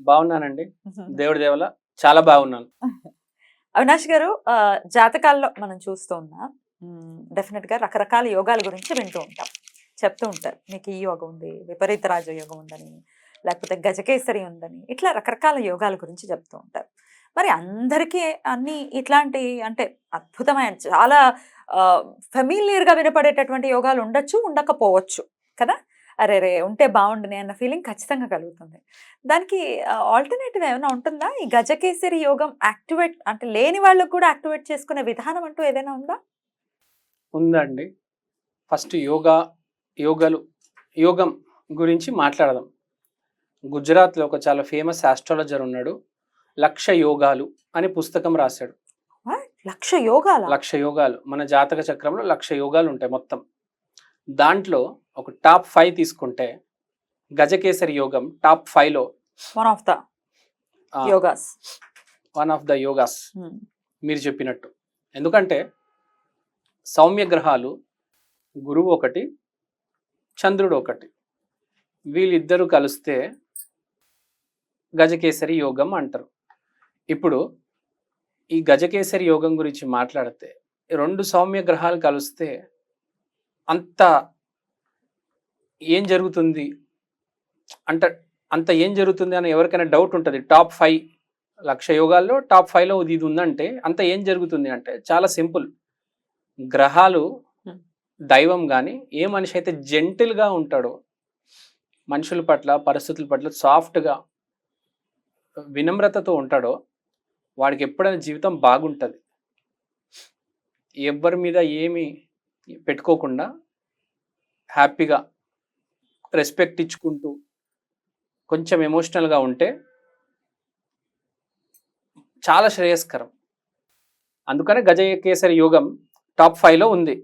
బాగున్నానండి. దేవుడి దేవల చాలా బాగున్నాను. అవినాష్ గారు ఆ, జాతకాల్లో మనం చూస్తూ ఉన్నాం. డెఫినెట్గా రకరకాల యోగాల గురించి వింటూ ఉంటాం. చెప్తూ ఉంటారు. మీకు ఈ యోగం ఉంది విపరీత రాజయోగం ఉందని లేకపోతే గజకేసరి ఉందని ఇట్లా రకరకాల యోగాల గురించి చెప్తూ ఉంటారు. మరి అందరికీ అన్ని ఇట్లాంటి అంటే అద్భుతమైన చాలా ఫెమిలియర్గా వినపడేటటువంటి యోగాలు ఉండొచ్చు ఉండకపోవచ్చు కదా? అరే రే ఉంటే బాగుండునే అన్న ఫీలింగ్ ఖచ్చితంగా కలుగుతుంది. దానికి ఆల్టర్నేటివ్ ఏమైనా ఉంటుందా? ఈ గజకేసరి యోగం యాక్టివేట్ అంటే లేని వాళ్ళకు కూడా యాక్టివేట్ చేసుకునే విధానం అంటూ ఏదైనా ఉందా? ఉందండి. ఫస్ట్ యోగా యోగాలు యోగం గురించి మాట్లాడదాం. గుజరాత్లో ఒక చాలా ఫేమస్ ఆస్ట్రాలజర్ ఉన్నాడు. లక్ష యోగాలు అని పుస్తకం రాశాడు. లక్ష యోగాల? లక్ష యోగాలు. మన జాతక చక్రంలో లక్ష యోగాలు ఉంటాయి మొత్తం. దాంట్లో ఒక టాప్ ఫైవ్ తీసుకుంటే గజకేసరి యోగం టాప్ ఫైవ్లో one of the yogas one of the yogas మీరు చెప్పినట్టు. ఎందుకంటే సౌమ్య గ్రహాలు గురువు ఒకటి చంద్రుడు ఒకటి. వీళ్ళిద్దరూ కలిస్తే గజకేసరి యోగం అంటారు. ఇప్పుడు ఈ గజకేసరి యోగం గురించి మాట్లాడితే రెండు సౌమ్య గ్రహాలు కలిస్తే అంత ఏం జరుగుతుంది? అంట అంత ఏం జరుగుతుంది అని ఎవరికైనా డౌట్ ఉంటుంది. టాప్ ఫైవ్ లక్ష యోగాల్లో టాప్ ఫైవ్లో ఇది ఉందంటే అంత ఏం జరుగుతుంది అంటే చాలా సింపుల్. గ్రహాలు. దైవం కానీ ఏ మనిషి అయితే జెంటిల్గా ఉంటాడో మనుషుల పట్ల పరిస్థితుల పట్ల సాఫ్ట్గా వినమ్రతతో ఉంటాడో వాడికి ఎప్పుడైనా జీవితం బాగుంటుంది. ఎవ్వరి మీద ఏమి పెట్టుకోకుండా హ్యాపీగా రెస్పెక్ట్ ఇచ్చుకుంటూ కొంచెం ఎమోషనల్గా ఉంటే చాలా శ్రేయస్కరం. అందుకనే గజకేసరి యోగం టాప్ ఫైవ్లో ఉంది.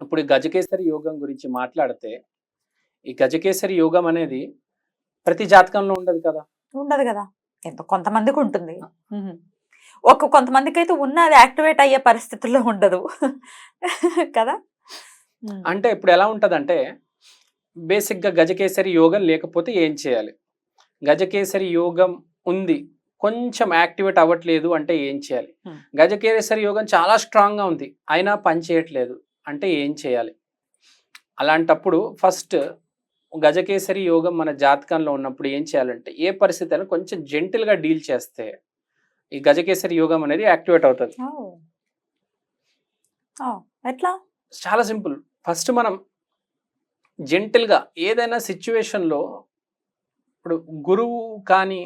ఇప్పుడు ఈ గజకేసరి యోగం గురించి మాట్లాడితే ఈ గజకేసరి యోగం అనేది ప్రతి జాతకంలో ఉండదు కదా? ఉండదు కదా? ఎంతో కొంతమందికి ఉంటుంది. ఒక కొంతమందికి అయితే ఉన్నది యాక్టివేట్ అయ్యే పరిస్థితుల్లో ఉండదు. కదా. అంటే ఇప్పుడు ఎలా ఉంటుందంటే బేసిక్గా గజకేసరి యోగం లేకపోతే ఏం చేయాలి? గజకేసరి యోగం ఉంది. కొంచెం యాక్టివేట్ అవ్వట్లేదు అంటే ఏం చేయాలి. గజకేసరి యోగం చాలా స్ట్రాంగ్గా ఉంది. అయినా పని చేయట్లేదు అంటే ఏం చేయాలి? అలాంటప్పుడు ఫస్ట్ గజకేసరి యోగం మన జాతకంలో ఉన్నప్పుడు ఏం చేయాలంటే ఏ పరిస్థితి అయినా కొంచెం జెంటిల్గా డీల్ చేస్తే ఈ గజకేసరి యోగం అనేది యాక్టివేట్ అవుతుంది. ఎట్లా? చాలా సింపుల్. ఫస్ట్ మనం జెంటిల్గా ఏదైనా సిచ్యువేషన్లో ఇప్పుడు గురువు కానీ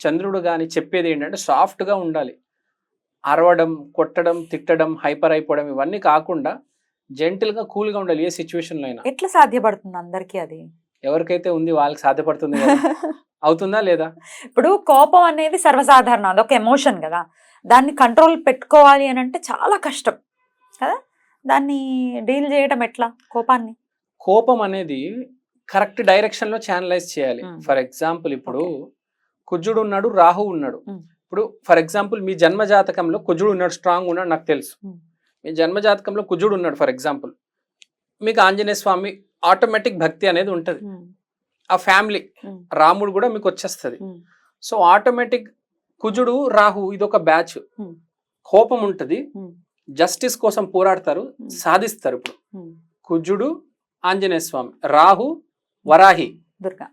చంద్రుడు కానీ చెప్పేది ఏంటంటే సాఫ్ట్గా ఉండాలి. అరవడం కొట్టడం తిట్టడం హైపర్ అయిపోవడం ఇవన్నీ కాకుండా జెంటిల్గా కూల్గా ఉండాలి ఏ సిచ్యువేషన్లో అయినా. ఎట్లా సాధ్యపడుతుంది అందరికీ అది? ఎవరికైతే ఉంది వాళ్ళకి సాధ్యపడుతుంది అవుతుందా లేదా? ఇప్పుడు కోపం అనేది సర్వసాధారణం అదొక ఎమోషన్ కదా. దాన్ని కంట్రోల్ పెట్టుకోవాలి అని అంటే చాలా కష్టం కదా? దాన్ని డీల్ చేయడం ఎట్లా కోపాన్ని? కోపం అనేది కరెక్ట్ డైరెక్షన్లో ఛానలైజ్ చేయాలి. ఫర్ ఎగ్జాంపుల్ ఇప్పుడు. కుజుడు ఉన్నాడు రాహు ఉన్నాడు. ఇప్పుడు ఫర్ ఎగ్జాంపుల్ మీ జన్మ జాతకంలో కుజుడు ఉన్నాడు స్ట్రాంగ్ ఉన్నాడు నాకు తెలుసు. మీ జన్మ జాతకంలో కుజుడు ఉన్నాడు ఫర్ ఎగ్జాంపుల్ మీకు ఆంజనేయ స్వామి ఆటోమేటిక్ భక్తి అనేది ఉంటుంది ఆ ఫ్యామిలీ. రాముడు కూడా మీకు వచ్చేస్తుంది. సో ఆటోమేటిక్ కుజుడు రాహు ఇది ఒక బ్యాచ్. కోపం ఉంటుంది. జస్టిస్ కోసం పోరాడతారు. సాధిస్తారు ఇప్పుడు కుజుడు ఆంజనేయ స్వామి Rahu Varahi. Durga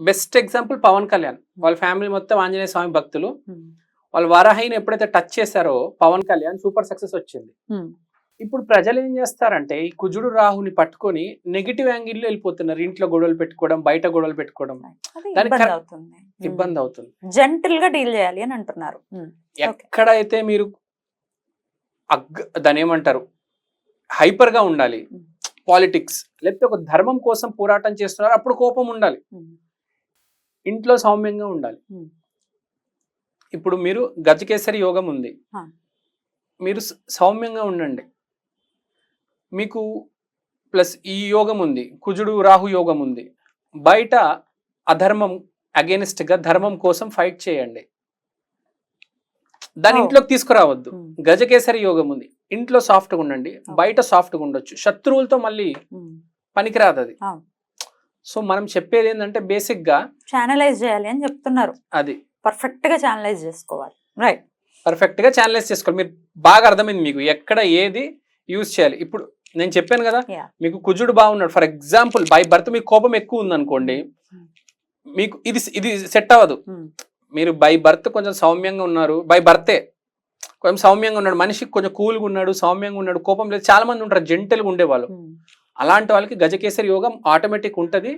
best example Pavan Kalyan. వాళ్ళ ఫ్యామిలీ మొత్తం ఆంజనేయ స్వామి భక్తులు. వాళ్ళు వరాహిని ఎప్పుడైతే టచ్ చేశారో పవన్ కళ్యాణ్ సూపర్ సక్సెస్ వచ్చింది. ఇప్పుడు ప్రజలు ఏం చేస్తారంటే ఈ కుజుడు రాహుని పట్టుకొని నెగిటివ్ యాంగిల్లో వెళ్ళిపోతున్నారు. ఇంట్లో గొడవలు పెట్టుకోవడం బయట గొడవలు పెట్టుకోవడం. దానికి ఇబ్బంది అవుతుంది. జెంటిల్గా డీల్ చేయాలి అని అంటున్నారు. ఎక్కడైతే మీరు అగ్ దాని ఏమంటారు? హైపర్గా ఉండాలి. పాలిటిక్స్ లేకపోతే ఒక ధర్మం కోసం పోరాటం చేస్తున్నారు అప్పుడు కోపం ఉండాలి. ఇంట్లో సౌమ్యంగా ఉండాలి. ఇప్పుడు మీరు గజకేసరి యోగం ఉంది. మీరు సౌమ్యంగా ఉండండి. మీకు ప్లస్ ఈ యోగం ఉంది కుజుడు రాహు యోగం ఉంది. బయట అధర్మం against గా ధర్మం కోసం ఫైట్ చేయండి. దాని. ఇంట్లోకి తీసుకురావద్దు. గజకేసరి యోగం ఉంది. ఇంట్లో సాఫ్ట్గా ఉండండి. బయట సాఫ్ట్గా ఉండొచ్చు. శత్రువులతో మళ్ళీ. పనికిరాదు అది. సో మనం చెప్పేది ఏంటంటే బేసిక్గా ఛానలైజ్ చేయాలి అని చెప్తున్నారు. అది. పర్ఫెక్ట్గా ఛానలైజ్ చేసుకోవాలి. రైట్ పర్ఫెక్ట్గా ఛానలైజ్ చేసుకోవాలి. మీరు బాగా అర్థమైంది మీకు. ఎక్కడ ఏది యూజ్ చేయాలి. ఇప్పుడు నేను చెప్పాను కదా. మీకు కుజుడు బాగున్నాడు. ఫర్ ఎగ్జాంపుల్ బై బర్త్ మీకు కోపం ఎక్కువ ఉంది అనుకోండి Hmm. మీకు ఇది ఇది సెట్ అవ్వదు. మీరు బై బర్త్ కొంచెం సౌమ్యంగా ఉన్నారు. బై బర్తే కొంచెం సౌమ్యంగా ఉన్నాడు. మనిషికి కొంచెం కూల్గా ఉన్నాడు సౌమ్యంగా ఉన్నాడు కోపం లేదు. చాలా మంది ఉంటారు జెంటల్గా ఉండేవాళ్ళు. అలాంటి వాళ్ళకి గజకేసరి యోగం ఆటోమేటిక్ ఉంటుంది.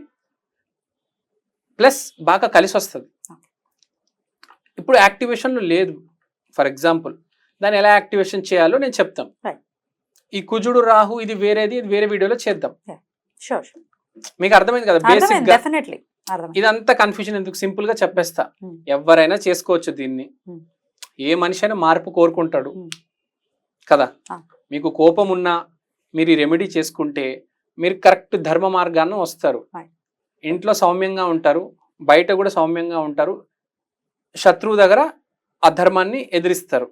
ప్లస్ బాగా కలిసి వస్తుంది. ఇప్పుడు యాక్టివేషన్లో లేదు. ఫర్ ఎగ్జాంపుల్ దాన్ని ఎలా యాక్టివేషన్ చేయాలో నేను చెప్తాను. ఈ కుజుడు రాహు ఇది వేరేది ఇది వేరే వీడియోలో చేద్దాం. మీకు అర్థమైంది కదా? బేసిక్ ఇదంతా కన్ఫ్యూజన్ ఎందుకు? సింపుల్గా చెప్పేస్తా. ఎవరైనా చేసుకోవచ్చు దీన్ని. ఏ మనిషి అయినా మార్పు కోరుకుంటాడు. కదా. మీకు కోపం ఉన్నా మీరు ఈ రెమెడీ చేసుకుంటే మీరు కరెక్ట్ ధర్మ మార్గాన్ని వస్తారు. ఇంట్లో సౌమ్యంగా ఉంటారు బయట కూడా సౌమ్యంగా ఉంటారు శత్రువు దగ్గర అధర్మాన్ని ఎదిరిస్తారు.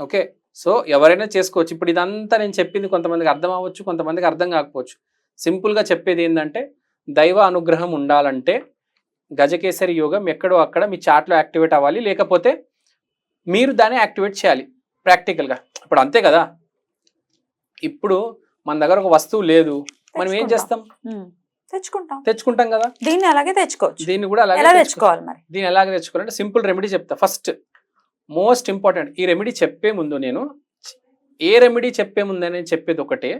ఓకే? సో ఎవరైనా చేసుకోవచ్చు. ఇప్పుడు ఇదంతా నేను చెప్పింది కొంతమందికి అర్థం అవ్వచ్చు కొంతమందికి అర్థం కాకపోవచ్చు. సింపుల్గా చెప్పేది ఏంటంటే దైవ అనుగ్రహం ఉండాలంటే గజకేసరి యోగం ఎక్కడో అక్కడ మీ చాట్లో యాక్టివేట్ అవ్వాలి. లేకపోతే మీరు దాన్ని యాక్టివేట్ చేయాలి ప్రాక్టికల్గా. ఇప్పుడు అంతే కదా? ఇప్పుడు మన దగ్గర ఒక వస్తువు లేదు. మనం ఏం. చేస్తాం? తెచ్చుకుంటాం. తెచ్చుకుంటాం కదా? దీన్ని అలాగే తెచ్చుకోవచ్చు. దీన్ని కూడా అలాగే తెచ్చుకోవాలి మరి? దీన్ని ఎలాగ తెచ్చుకోవాలంటే సింపుల్ రెమెడీ చెప్తా. ఫస్ట్ మోస్ట్ ఇంపార్టెంట్ ఈ రెమెడీ చెప్పే ముందు నేను ఏ రెమెడీ చెప్పే ముందు నేను చెప్పేది ఒకటే.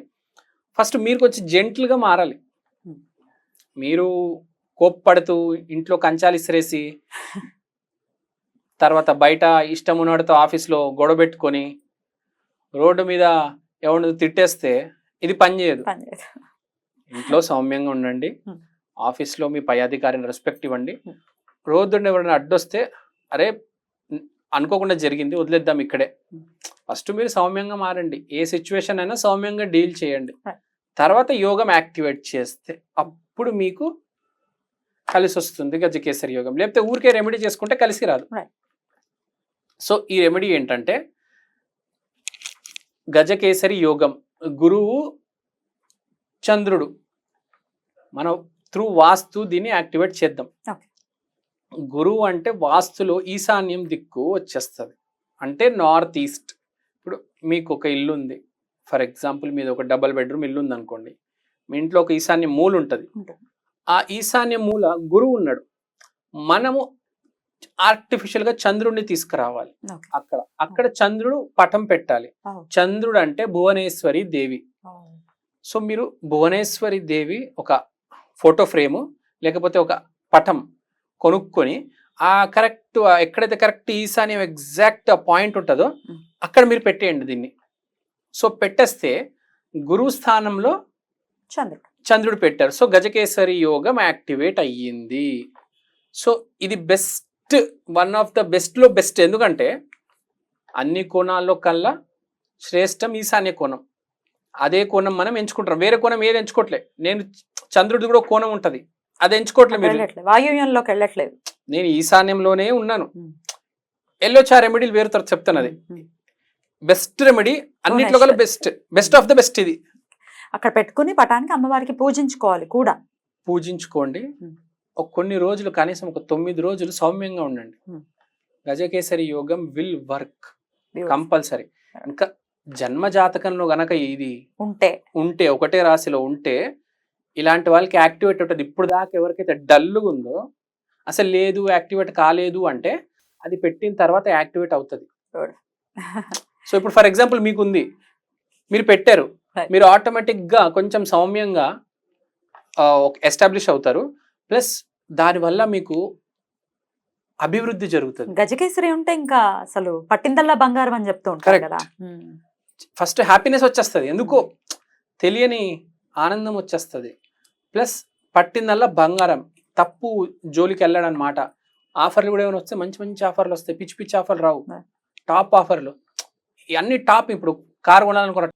ఫస్ట్ మీరు కొంచెం జెంటిల్గా మారాలి. మీరు కోప్పడుతూ ఇంట్లో కంచాలు ఇసిరేసి తర్వాత బయట ఇష్టం ఉన్నవాడితో ఆఫీస్లో గొడవ పెట్టుకొని రోడ్డు మీద ఎవరిని తిట్టేస్తే ఇది పని చేయదు పని చేయదు ఇంట్లో సౌమ్యంగా ఉండండి. ఆఫీస్లో మీ పై అధికారిని రెస్పెక్ట్ ఇవ్వండి. రోజు ఎవరైనా అడ్డొస్తే అరే అనుకోకుండా జరిగింది వదిలేద్దాం ఇక్కడే. ఫస్ట్ మీరు సౌమ్యంగా మారండి ఏ సిచ్యువేషన్ అయినా సౌమ్యంగా డీల్ చేయండి. తర్వాత యోగం యాక్టివేట్ చేస్తే అప్పుడు మీకు కలిసి వస్తుంది గజకేసరి యోగం లేకపోతే ఊరికే రెమెడీ చేసుకుంటే కలిసి రాదు. సో ఈ రెమెడీ ఏంటంటే గజకేసరి యోగం గురువు చంద్రుడు. మనం త్రూ వాస్తు దీన్ని యాక్టివేట్ చేద్దాం. గురువు అంటే వాస్తులో ఈశాన్యం దిక్కు వచ్చేస్తుంది. అంటే నార్త్ ఈస్ట్ ఇప్పుడు మీకు ఒక ఇల్లు ఉంది. ఫర్ ఎగ్జాంపుల్ మీది ఒక డబల్ బెడ్రూమ్ ఇల్లు ఉంది అనుకోండి మీ ఇంట్లో ఒక ఈశాన్య మూల ఉంటుంది. ఆ ఈశాన్య మూల గురువు ఉన్నాడు. మనము artificial గా చంద్రుడిని తీసుకురావాలి. అక్కడ అక్కడ చంద్రుడు పటం పెట్టాలి. చంద్రుడు అంటే భువనేశ్వరి దేవి. సో మీరు భువనేశ్వరి దేవి ఒక ఫోటో ఫ్రేము లేకపోతే ఒక పటం కొనుక్కొని ఆ కరెక్ట్ ఎక్కడైతే కరెక్ట్ ఈశాన్యం ఎగ్జాక్ట్ పాయింట్ ఉంటుందో. అక్కడ మీరు పెట్టేయండి దీన్ని సో పెట్టేస్తే గురువు స్థానంలో చంద్రుడు చంద్రుడు పెట్టారు సో గజకేసరి యోగం యాక్టివేట్ అయ్యింది సో ఇది బెస్ట్ వన్ ఆఫ్ ద బెస్ట్లో బెస్ట్. ఎందుకంటే అన్ని కోణాల్లో కల్లా శ్రేష్టం ఈశాన్య కోణం. అదే కోణం మనం ఎంచుకుంటాం వేరే కోణం ఏది ఎంచుకోవట్లే నేను చంద్రుడిది కూడా కోణం ఉంటది. అది ఎంచుకోవట్లే మీరు. వెళ్ళట్లేదు. వాయువ్యంలోకి వెళ్ళట్లేదు. నేను ఈశాన్యంలోనే ఉన్నాను. ఎల్లోచా రెమెడీలు వేరు తర్వాత చెప్తాను అది. బెస్ట్ రెమెడీ అన్నిట్లో కల్లా best. Best of the best ఇది. అక్కడ పెట్టుకుని పటానికి అమ్మవారికి పూజించుకోవాలి కూడా. పూజించుకోండి. ఒక కొన్ని రోజులు కనీసం ఒక తొమ్మిది రోజులు సౌమ్యంగా ఉండండి. గజకేసరి యోగం విల్ వర్క్. కంపల్సరీ ఇంకా జన్మ జాతకంలో గనక ఇది ఉంటే ఉంటే ఒకటే రాశిలో ఉంటే ఇలాంటి వాళ్ళకి యాక్టివేట్ ఉంటుంది ఇప్పుడు దాకా ఎవరికైతే డల్గా ఉందో అసలు లేదు యాక్టివేట్ కాలేదు అంటే అది పెట్టిన తర్వాత యాక్టివేట్ అవుతుంది. సో ఇప్పుడు ఫర్ ఎగ్జాంపుల్ మీకు ఉంది మీరు పెట్టారు. మీరు ఆటోమేటిక్గా కొంచెం సౌమ్యంగా ఎస్టాబ్లిష్ అవుతారు ప్లస్ దానివల్ల మీకు అభివృద్ధి జరుగుతుంది. గజకేసరి ఉంటే ఇంకా అసలు పట్టిందల్లా బంగారం అని చెప్తూ ఉంటారు. కదా. ఫస్ట్ హ్యాపీనెస్ వచ్చేస్తుంది. ఎందుకో తెలియని ఆనందం వచ్చేస్తుంది. ప్లస్ పట్టిందల్లా బంగారం. తప్పు జోలికి వెళ్ళాడు అనమాట ఆఫర్లు కూడా ఏమైనా వస్తే మంచి మంచి ఆఫర్లు వస్తాయి. పిచ్చి పిచ్చి ఆఫర్లు రావు. టాప్ ఆఫర్లు. ఇవన్నీ టాప్ ఇప్పుడు కారు కొనాలనుకున్న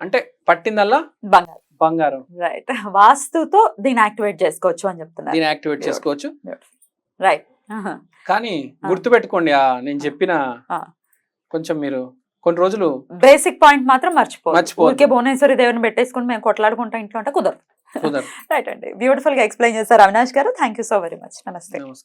అంటే పట్టిందల్లా బంగారం. బంగారం. రైట్ వాస్తుతో దీన్ని యాక్టివేట్ చేసుకోవచ్చు అని చెప్తున్నారు. దీన్ని యాక్టివేట్ చేసుకోవచ్చు. రైట్ కానీ. గుర్తుపెట్టుకోండి ఆ నేను చెప్పిన. కొంచెం మీరు కొన్ని రోజులు బేసిక్ పాయింట్ మాత్రం మర్చిపో మర్చిపోవద్దు. ఊరికే భువనేశ్వరి దేవుని పెట్టేసుకుని మేము కొట్లాడుకుంటాం ఇంట్లో అంటే కుదరదు. రైట్ అండి. బ్యూటిఫుల్గా ఎక్స్ప్లెయిన్ చేశారు అవినాష్ గారు. Thank you so very much నమస్తే